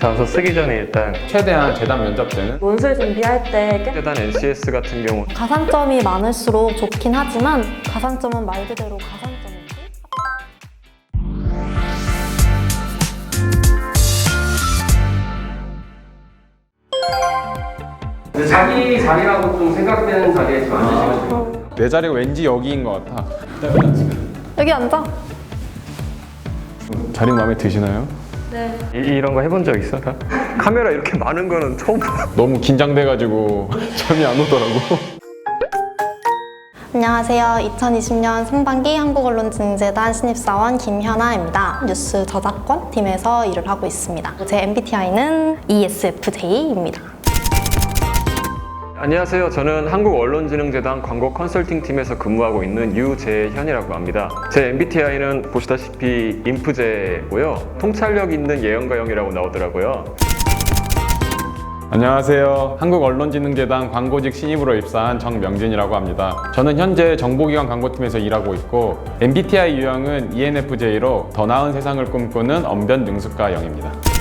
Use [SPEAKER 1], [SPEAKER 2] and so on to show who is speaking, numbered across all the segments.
[SPEAKER 1] 자소 쓰기 전에 일단
[SPEAKER 2] 최대한 재단 면접 때는
[SPEAKER 3] 논술 준비할 때 깨-
[SPEAKER 1] 재단 NCS 같은 경우
[SPEAKER 4] 가산점이 많을수록 좋긴 하지만 가산점은 말 그대로 가산점이고
[SPEAKER 5] 근데 자기 자리라고 좀 생각되는 자리에 좀 앉으시면 돼요.
[SPEAKER 2] 내 자리가 왠지 여기인 것 같아.
[SPEAKER 4] 여기 앉아.
[SPEAKER 2] 자리 마음에 드시나요?
[SPEAKER 1] 이, 이런 거 해본 적 있어? 다? 카메라 이렇게 많은 거는 처음 봐.
[SPEAKER 2] 너무 긴장돼가지고 잠이 안 오더라고.
[SPEAKER 4] 안녕하세요. 2020년 상반기 한국언론진흥재단 신입사원 김현아입니다. 뉴스 저작권 팀에서 일을 하고 있습니다. 제 MBTI는 ESFJ입니다.
[SPEAKER 1] 안녕하세요. 저는 한국언론진흥재단 광고 컨설팅 팀에서 근무하고 있는 유재현이라고 합니다. 제 MBTI는 보시다시피 인프제고요. 통찰력 있는 예언가형이라고 나오더라고요.
[SPEAKER 2] 안녕하세요. 한국언론진흥재단 광고직 신입으로 입사한 정명진이라고 합니다. 저는 현재 정보기관 광고팀에서 일하고 있고 MBTI 유형은 ENFJ로 더 나은 세상을 꿈꾸는 언변 능숙가형입니다.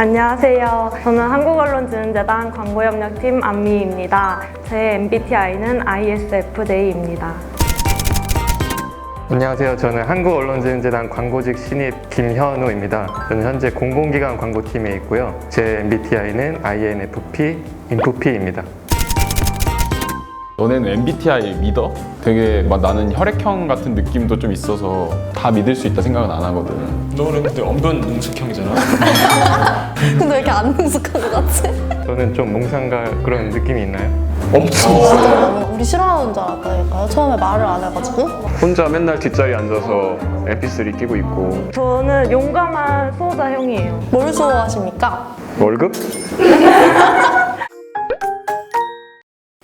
[SPEAKER 3] 안녕하세요. 저는 한국언론진흥재단 광고협력팀 안미입니다. 제 MBTI는 ISFJ입니다.
[SPEAKER 1] 안녕하세요. 저는 한국언론진흥재단 광고직 신입 김현우입니다. 저는 현재 공공기관 광고팀에 있고요. 제 MBTI는 INFP, 인프P입니다.
[SPEAKER 2] 너네는 MBTI 믿어? 되게 막 나는 혈액형 같은 느낌도 좀 있어서 다 믿을 수 있다 생각은 안 하거든.
[SPEAKER 6] 너는 근데 언변 능숙형이잖아.
[SPEAKER 4] 근데 왜 이렇게 안 능숙한 것 같지?
[SPEAKER 1] 저는 좀 몽상가 그런 느낌이 있나요?
[SPEAKER 4] 진짜 우리 싫어하는 줄 알았다니까요. 처음에 말을 안 해가지고.
[SPEAKER 1] 혼자 맨날 뒷자리에 앉아서 MP3 끼고 있고
[SPEAKER 3] 저는 용감한 수호자 형이에요.
[SPEAKER 4] 뭘 좋아하십니까?
[SPEAKER 1] 월급?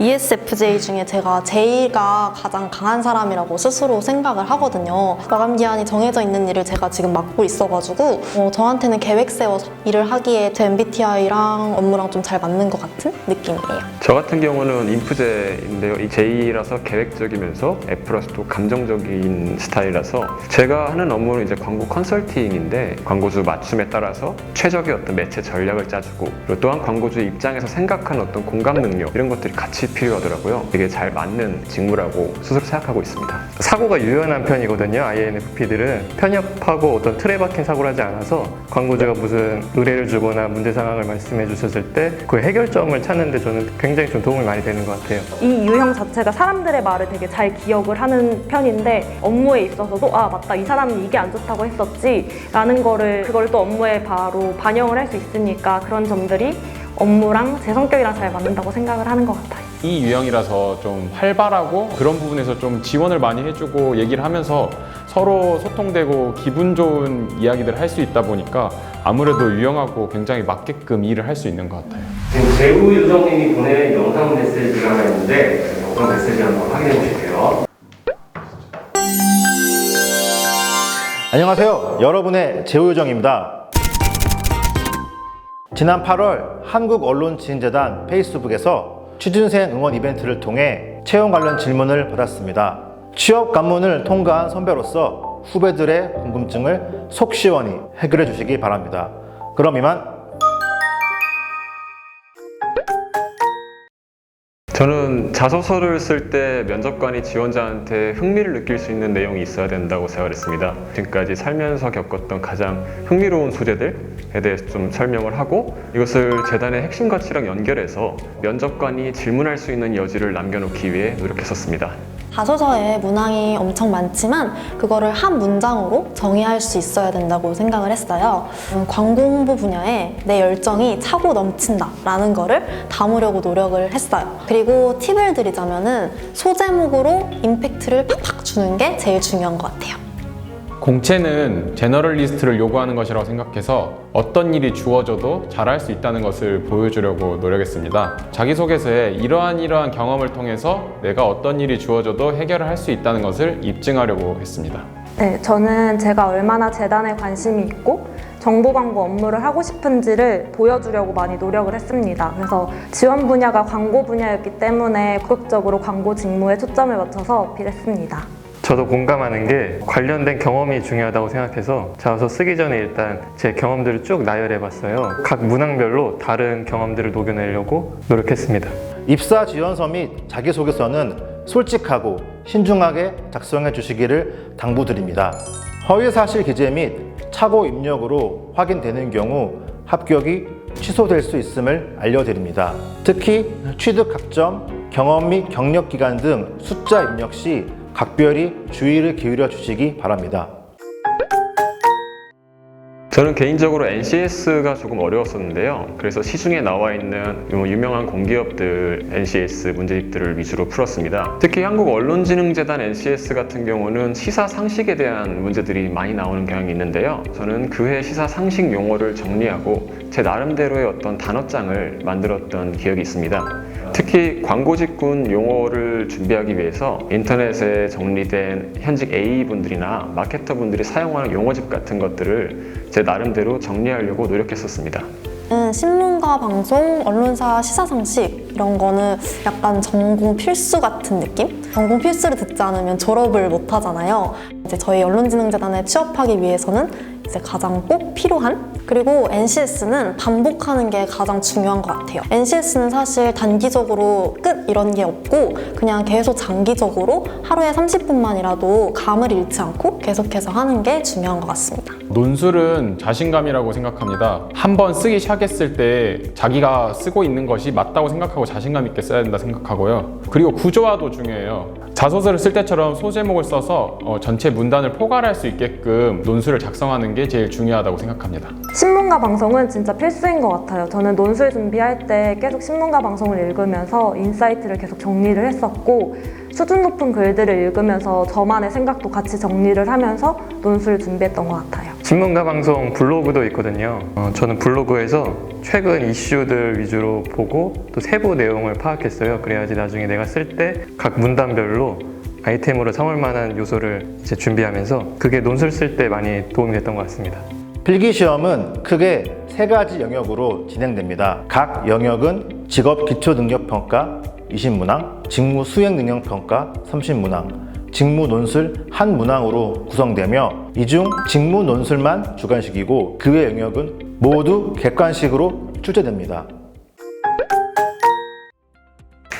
[SPEAKER 4] ESFJ 중에 제가 제이가 가장 강한 사람이라고 스스로 생각을 하거든요. 마감 기한이 정해져 있는 일을 제가 지금 맡고 있어가지고 어, 저한테는 계획 세워서 일을 하기에 제 MBTI랑 업무랑 좀 잘 맞는 것 같은 느낌이에요.
[SPEAKER 1] 저 같은 경우는 인프제인데요. 이 J라서 계획적이면서 F라서 또 감정적인 스타일이라서 제가 하는 업무는 이제 광고 컨설팅인데 광고주 맞춤에 따라서 최적의 어떤 매체 전략을 짜주고 그리고 또한 광고주 입장에서 생각하는 어떤 공감 능력 이런 것들이 같이 필요하더라고요. 되게 잘 맞는 직무라고 스스로 생각하고 있습니다. 사고가 유연한 편이거든요. INFP들은 편협하고 어떤 틀에 박힌 사고를 하지 않아서 광고주가 무슨 의뢰를 주거나 문제 상황을 말씀해 주셨을 때 그 해결점을 찾는데 저는 굉장히 좀 도움이 많이 되는 것 같아요.
[SPEAKER 3] 이 유형 자체가 사람들의 말을 되게 잘 기억을 하는 편인데 업무에 있어서도 아 맞다 이 사람은 이게 안 좋다고 했었지 라는 거를 그걸 또 업무에 바로 반영을 할 수 있으니까 그런 점들이 업무랑 제 성격이랑 잘 맞는다고 생각을 하는 것 같아요.
[SPEAKER 2] 이 유형이라서 좀 활발하고 그런 부분에서 좀 지원을 많이 해주고 얘기를 하면서 서로 소통되고 기분 좋은 이야기들을 할 수 있다 보니까 아무래도 유형하고 굉장히 맞게끔 일을 할 수 있는 것 같아요.
[SPEAKER 5] 지금 재우 유정님이 보낸 영상 메시지가 하나 있는데 그 영상 메시지 한번 확인해 보실게요.
[SPEAKER 7] 안녕하세요. 여러분의 제우정입니다. 지난 8월 한국 언론진흥재단 페이스북에서 취준생 응원 이벤트를 통해 채용 관련 질문을 받았습니다. 취업 관문을 통과한 선배로서 후배들의 궁금증을 속 시원히 해결해 주시기 바랍니다. 그럼 이만
[SPEAKER 1] 저는 자소서를 쓸 때 면접관이 지원자한테 흥미를 느낄 수 있는 내용이 있어야 된다고 생각했습니다. 지금까지 살면서 겪었던 가장 흥미로운 소재들에 대해서 좀 설명을 하고 이것을 재단의 핵심 가치랑 연결해서 면접관이 질문할 수 있는 여지를 남겨놓기 위해 노력했었습니다.
[SPEAKER 4] 자소서에 문항이 엄청 많지만 그거를 한 문장으로 정의할 수 있어야 된다고 생각을 했어요. 음, 광고 홍보 분야에 내 열정이 차고 넘친다 라는 거를 담으려고 노력을 했어요. 그리고 팁을 드리자면은 소제목으로 임팩트를 팍팍 주는 게 제일 중요한 것 같아요.
[SPEAKER 2] 공채는 제너럴리스트를 요구하는 것이라고 생각해서 어떤 일이 주어져도 잘할 수 있다는 것을 보여주려고 노력했습니다. 자기소개서에 이러한 이러한 경험을 통해서 내가 어떤 일이 주어져도 해결을 할 수 있다는 것을 입증하려고 했습니다.
[SPEAKER 3] 네, 저는 제가 얼마나 재단에 관심이 있고 정보 광고 업무를 하고 싶은지를 보여주려고 많이 노력을 했습니다. 그래서 지원 분야가 광고 분야였기 때문에 적극적으로 광고 직무에 초점을 맞춰서 어필했습니다.
[SPEAKER 8] 저도 공감하는 게 관련된 경험이 중요하다고 생각해서 자소서 쓰기 전에 일단 제 경험들을 쭉 나열해 봤어요. 각 문항별로 다른 경험들을 녹여내려고 노력했습니다.
[SPEAKER 7] 입사 지원서 및 자기소개서는 솔직하고 신중하게 작성해 주시기를 당부드립니다. 허위 사실 기재 및 착오 입력으로 확인되는 경우 합격이 취소될 수 있음을 알려드립니다. 특히 취득 학점, 경험 및 경력 기간 등 숫자 입력 시 각별히 주의를 기울여 주시기 바랍니다.
[SPEAKER 1] 저는 개인적으로 NCS가 조금 어려웠었는데요. 그래서 시중에 나와 있는 요 유명한 공기업들 NCS 문제집들을 위주로 풀었습니다. 특히 한국 언론진흥재단 NCS 같은 경우는 시사 상식에 대한 문제들이 많이 나오는 경향이 있는데요. 저는 그해 시사 상식 용어를 정리하고 제 나름대로의 어떤 단어장을 만들었던 기억이 있습니다. 특히 광고 직군 용어를 준비하기 위해서 인터넷에 정리된 현직 AE분들이나 마케터분들이 사용하는 용어집 같은 것들을 제 나름대로 정리하려고 노력했었습니다.
[SPEAKER 4] 음, 신문과 방송, 언론사 시사 상식 이런 거는 약간 전공 필수 같은 느낌? 전공 필수를 듣지 않으면 졸업을 못 하잖아요. 이제 저희 언론진흥재단에 취업하기 위해서는 이제 가장 꼭 필요한 그리고 NCS는 반복하는 게 가장 중요한 것 같아요. NCS는 사실 단기적으로 끝 이런 게 없고 그냥 계속 장기적으로 하루에 30분만이라도 감을 잃지 않고 계속해서 하는 게 중요한 것 같습니다.
[SPEAKER 2] 논술은 자신감이라고 생각합니다. 한 번 쓰기 시작했을 때 자기가 쓰고 있는 것이 맞다고 생각하고 자신감 있게 써야 된다 생각하고요. 그리고 구조화도 중요해요. 자소서를 쓸 때처럼 소제목을 써서 어, 전체 문단을 포괄할 수 있게끔 논술을 작성하는 게 제일 중요하다고 생각합니다.
[SPEAKER 3] 신문과 방송은 진짜 필수인 것 같아요. 저는 논술 준비할 때 계속 신문과 방송을 읽으면서 인사이트를 계속 정리를 했었고 수준 높은 글들을 읽으면서 저만의 생각도 같이 정리를 하면서 논술을 준비했던 것 같아요.
[SPEAKER 8] 신문과 방송 블로그도 있거든요. 어, 저는 블로그에서 최근 이슈들 위주로 보고 또 세부 내용을 파악했어요. 그래야지 나중에 내가 쓸 때 각 문단별로 아이템으로 삼을 만한 요소를 이제 준비하면서 그게 논술 쓸 때 많이 도움이 됐던 것 같습니다.
[SPEAKER 7] 필기 시험은 크게 세 가지 영역으로 진행됩니다. 각 영역은 직업 기초 능력 평가 20문항, 직무 수행 능력 평가 30문항, 직무 논술 한 문항으로 구성되며 이 중 직무 논술만 주관식이고 그 외 영역은 모두 객관식으로 출제됩니다.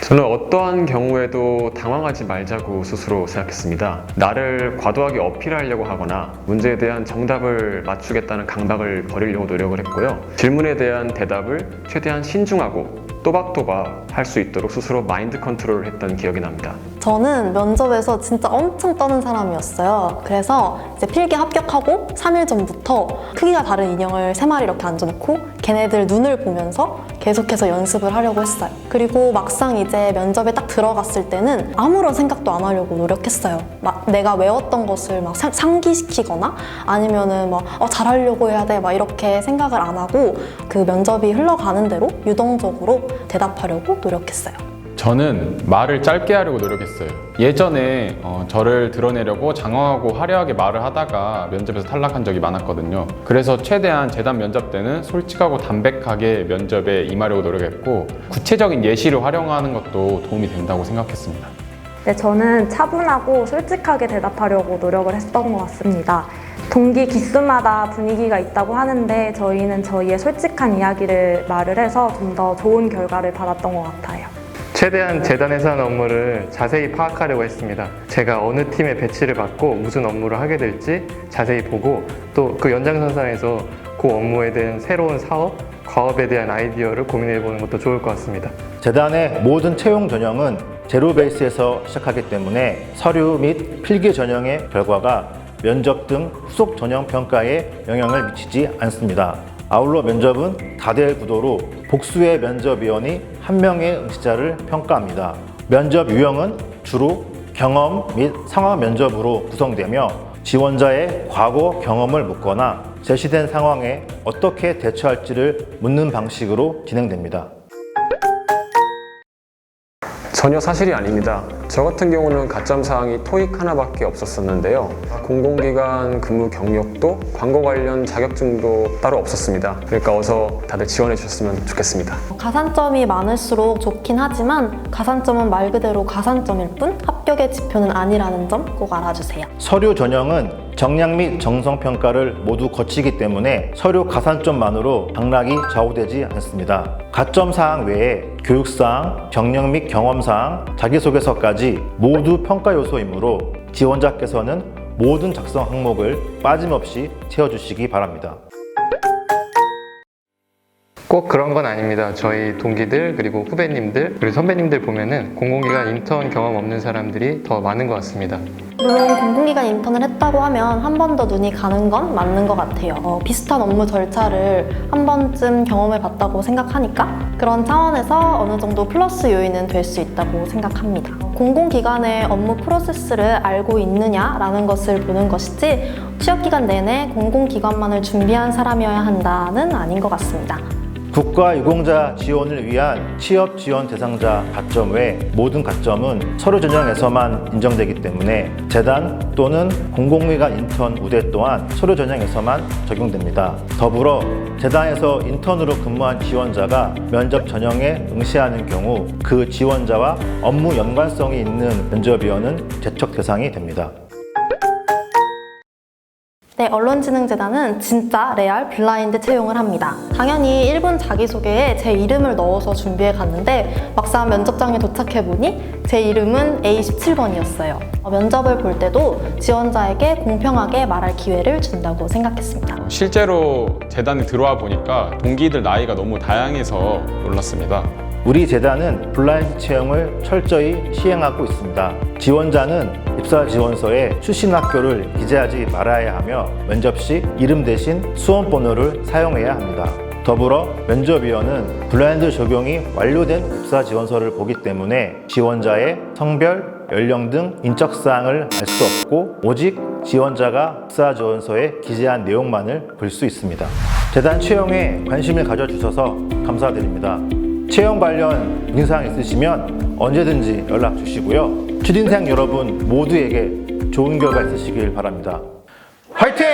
[SPEAKER 1] 저는 어떠한 경우에도 당황하지 말자고 스스로 생각했습니다. 나를 과도하게 어필하려고 하거나 문제에 대한 정답을 맞추겠다는 강박을 버리려고 노력을 했고요. 질문에 대한 대답을 최대한 신중하고 또박또박 할 수 있도록 스스로 마인드 컨트롤을 했던 기억이 납니다.
[SPEAKER 4] 저는 면접에서 진짜 엄청 떠는 사람이었어요. 그래서 이제 필기 합격하고 3일 전부터 크기가 다른 인형을 3마리 이렇게 앉아놓고 걔네들 눈을 보면서 계속해서 연습을 하려고 했어요. 그리고 막상 이제 면접에 딱 들어갔을 때는 아무런 생각도 안 하려고 노력했어요. 막 내가 외웠던 것을 막 상- 상기시키거나 아니면은 막 어, 잘하려고 해야 돼 막 이렇게 생각을 안 하고 그 면접이 흘러가는 대로 유동적으로 대답하려고 노력했어요.
[SPEAKER 2] 저는 말을 짧게 하려고 노력했어요. 예전에 어, 저를 드러내려고 장황하고 화려하게 말을 하다가 면접에서 탈락한 적이 많았거든요. 그래서 최대한 재단 면접 때는 솔직하고 담백하게 면접에 임하려고 노력했고 구체적인 예시를 활용하는 것도 도움이 된다고 생각했습니다.
[SPEAKER 3] 네, 저는 차분하고 솔직하게 대답하려고 노력을 했던 것 같습니다. 동기 기수마다 분위기가 있다고 하는데 저희는 저희의 솔직한 이야기를 말을 해서 좀 더 좋은 결과를 받았던 것 같아요.
[SPEAKER 8] 최대한 재단에서 하는 업무를 자세히 파악하려고 했습니다. 제가 어느 팀에 배치를 받고 무슨 업무를 하게 될지 자세히 보고 또 그 연장선상에서 그 업무에 대한 새로운 사업, 과업에 대한 아이디어를 고민해 보는 것도 좋을 것 같습니다.
[SPEAKER 7] 재단의 모든 채용 전형은 제로 베이스에서 시작하기 때문에 서류 및 필기 전형의 결과가 면접 등 후속 전형 평가에 영향을 미치지 않습니다. 아울러 면접은 다대 구도로 복수의 면접위원이 한 명의 응시자를 평가합니다. 면접 유형은 주로 경험 및 상황 면접으로 구성되며 지원자의 과거 경험을 묻거나 제시된 상황에 어떻게 대처할지를 묻는 방식으로 진행됩니다.
[SPEAKER 1] 전혀 사실이 아닙니다. 저 같은 경우는 가점 사항이 토익 하나밖에 없었었는데요. 공공기관 근무 경력도 광고 관련 자격증도 따로 없었습니다. 그러니까 어서 다들 지원해 주셨으면 좋겠습니다.
[SPEAKER 4] 가산점이 많을수록 좋긴 하지만 가산점은 말 그대로 가산점일 뿐 합격의 지표는 아니라는 점 꼭 알아주세요.
[SPEAKER 7] 서류 전형은 정량 및 정성 평가를 모두 거치기 때문에 서류 가산점만으로 당락이 좌우되지 않습니다. 가점 사항 외에 교육사항, 경력 및 경험사항, 자기소개서까지 모두 평가 요소이므로 지원자께서는 모든 작성 항목을 빠짐없이 채워주시기 바랍니다.
[SPEAKER 8] 꼭 그런 건 아닙니다. 저희 동기들 그리고 후배님들 그리고 선배님들 보면은 공공기관 인턴 경험 없는 사람들이 더 많은 것 같습니다.
[SPEAKER 4] 물론 공공기관 인턴을 했다고 하면 한 번 더 눈이 가는 건 맞는 것 같아요. 어, 비슷한 업무 절차를 한 번쯤 경험해 봤다고 생각하니까 그런 차원에서 어느 정도 플러스 요인은 될 수 있다고 생각합니다. 공공기관의 업무 프로세스를 알고 있느냐라는 것을 보는 것이지 취업기간 내내 공공기관만을 준비한 사람이어야 한다는 아닌 것 같습니다.
[SPEAKER 7] 국가 유공자 지원을 위한 취업 지원 대상자 가점 외 모든 가점은 서류 전형에서만 인정되기 때문에 재단 또는 공공기관 인턴 우대 또한 서류 전형에서만 적용됩니다. 더불어 재단에서 인턴으로 근무한 지원자가 면접 전형에 응시하는 경우 그 지원자와 업무 연관성이 있는 면접위원은 제척 대상이 됩니다.
[SPEAKER 4] 네, 언론진흥재단은 진짜 레알 블라인드 채용을 합니다. 당연히 1분 자기소개에 제 이름을 넣어서 준비해 갔는데 막상 면접장에 도착해 보니 제 이름은 A17번이었어요. 면접을 볼 때도 지원자에게 공평하게 말할 기회를 준다고 생각했습니다.
[SPEAKER 2] 실제로 재단에 들어와 보니까 동기들 나이가 너무 다양해서 놀랐습니다.
[SPEAKER 7] 우리 재단은 블라인드 채용을 철저히 시행하고 있습니다. 지원자는 입사 지원서에 출신 학교를 기재하지 말아야 하며 면접 시 이름 대신 수험 번호를 사용해야 합니다. 더불어 면접위원은 블라인드 적용이 완료된 입사 지원서를 보기 때문에 지원자의 성별, 연령 등 인적 사항을 알 수 없고 오직 지원자가 입사 지원서에 기재한 내용만을 볼 수 있습니다. 재단 채용에 관심을 가져주셔서 감사드립니다. 채용 관련 문의사항 있으시면 언제든지 연락 주시고요. 취준생 여러분 모두에게 좋은 결과 있으시길 바랍니다. 화이팅!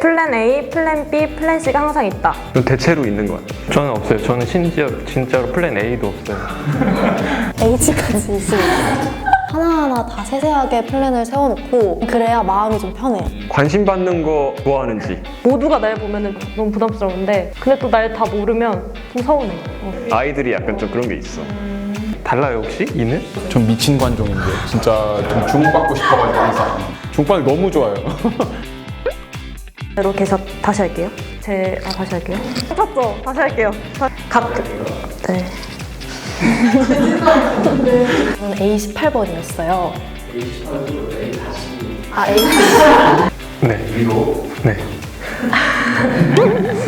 [SPEAKER 3] 플랜 A, 플랜 B, 플랜 C가 항상 있다.
[SPEAKER 1] 이건 대체로 있는 것 같아요.
[SPEAKER 8] 저는 없어요. 저는 심지어 진짜로 플랜 A도 없어요.
[SPEAKER 4] H까지 있습니다. 하나하나 다 세세하게 플랜을 세워놓고 그래야 마음이 좀 편해요.
[SPEAKER 1] 관심 받는 거 좋아하는지,
[SPEAKER 3] 모두가 날 보면 너무 부담스러운데 근데 또 날 다 모르면 좀 서운해. 어.
[SPEAKER 1] 아이들이 약간 좀 그런 게 있어.
[SPEAKER 8] 달라요 혹시 이는?
[SPEAKER 2] 전 미친 관종인데 진짜 좀 주목받고 싶어가지고 항상 주목받기 너무 좋아요.
[SPEAKER 3] 대로 계속 다시 할게요. 제, 아, 다시 할게요. 쳤죠? 다시 할게요. 다- 각, 네.
[SPEAKER 4] 저는 A18번이었어요. 아, A
[SPEAKER 8] 네. 위로. 네.